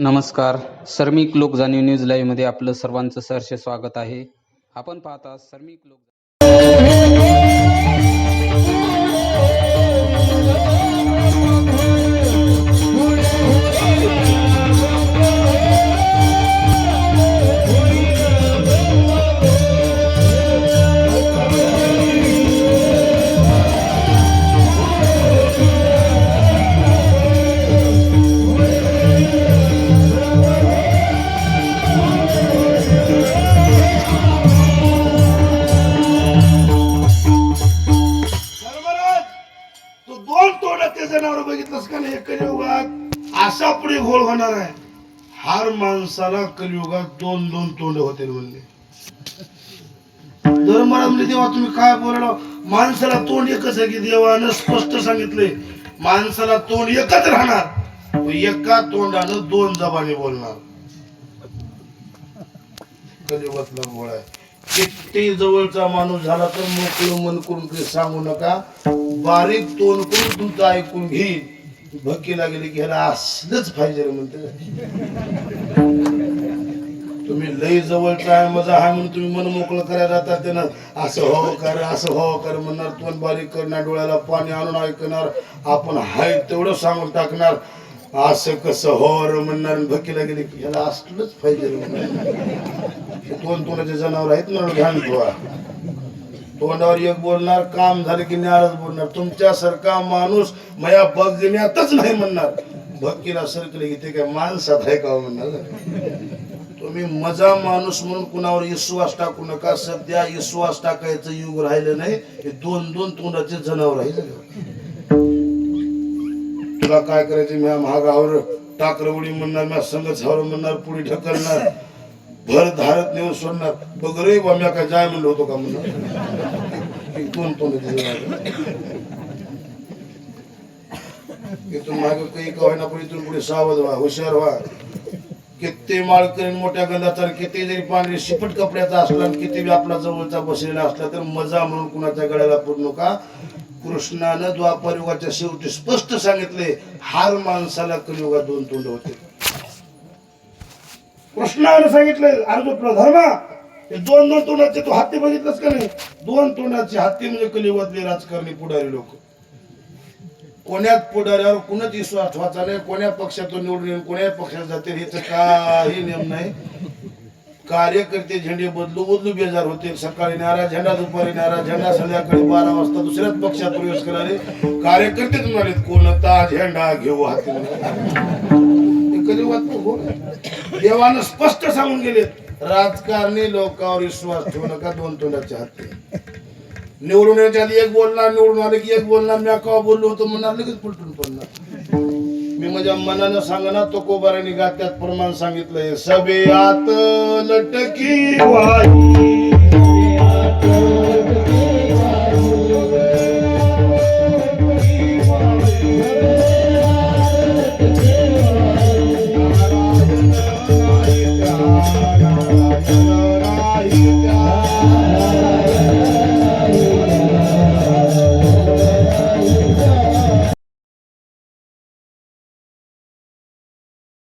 नमस्कार. सर्मिक लोक जाणीव न्यूज लाईव्हमध्ये आपलं सर्वांचं सहर्ष स्वागत आहे. आपण पाहता सर्मिक लोक जनावर का नाही कलियुगात असा पुढे घोळ होणार आहे. हार माणसाला कलियुगात दोन दोन तोंड होते म्हणले. जर मला म्हणजे देवा तुम्ही काय बोलला माणसाला तोंड एकच आहे की देवानं स्पष्ट सांगितले माणसाला तोंड एकच राहणार एका तोंडानं दोन जबानी बोलणार. कलियुगातला आहे. किती जवळचा माणूस झाला तर मोकळं मन करून सांगू नका. बारीक तोंड करून तुमचं ऐकून घेईन भक्की लागली की ह्याला असलंच पाहिजे रे म्हणते. तुम्ही लय जवळचा आहे मजा हा म्हणून तुम्ही मन मोकळं करायला जातात त्यानं. असं हो कर असं हो कर म्हणणार तोंड बारीक करणार डोळ्याला पाणी आणून ऐकणार. आपण हाय तेवढं सांगून टाकणार. असं कसं हो र म्हणणार आणि भक्कीला गेले की ह्याला असलंच पाहिजे रे म्हणणार हे दोन तोंडाचे जनावर आहेत ना ध्यान ठेवा तोंडावर एक बोलणार काम झालं की न्यारच बोलणार. तुमच्यासारखा माणूस मया बघण्यातच नाही म्हणणार. भक्तीला सरकले की ते काय माणसात आहे का म्हणणार तुम्ही मजा माणूस म्हणून कुणावर विश्वास टाकू नका. सध्या विश्वास टाकायचं युग राहिलं नाही. हे दोन दोन तोंडाचे जनावर आहे तुला काय करायचं? मी महागावर टाकरवडी म्हणणार मी संगत म्हणणार पुढे ढकलणार. भर धारत नेऊन सोडणार. बघ रे बा मी काय जाय म्हणलो होतो का म्हणून? कोण तोंड इथून मागे काही का होईना पण इथून पुढे सावध व्हा हुशार व्हा. किती माळ करीन मोठ्या गंधाचा आणि किती जरी पांढरे शिपट कपड्याचा असला आणि किती बी आपला जवळचा बसलेला असला तर मजा म्हणून कुणाच्या गळ्याला पडू नका. कृष्णानं द्वापर युगाच्या शेवटी स्पष्ट सांगितले हार माणसाला कलियुगात दोन तोंड होते. कृष्णाने सांगितलं अर्जुन तुला हे दोन दोन तोंडाचे तू हत्ती बघितलंस का नाही? दोन तोंडाचे हत्ती म्हणजे कलियुगातले राजकारणी पुढारी लोक. कोण्यात पुढाऱ्यावर कुणाच विश्वास ठेवायचा नाही कोण्या पक्षातून निवडून येईल कोण्या पक्षात जातील ह्याचं काही नियम नाही. कार्यकर्ते झेंडे बदलू बदलू बेजार होते सकाळी नारा झेंडा दुपारी नारा झेंडा संध्याकाळी बारा वाजता दुसऱ्याच पक्षात प्रवेश कराले कार्यकर्तेच म्हणाले कोणता झेंडा घेऊ हाती? हे देवानं स्पष्ट सांगून गेले राजकारणी लोकांवर विश्वास ठेवू नका दोन तोंडाचे हात निवडून येण्याच्या आधी एक बोलणार निवडून आले की एक बोलणार मी का बोललो होतो म्हणणार लगेच पलटून पडणार. मी माझ्या मनानं सांगणार तो कोबाराने गात्यात प्रमाण सांगितलंय सभेयात लटकी वाई.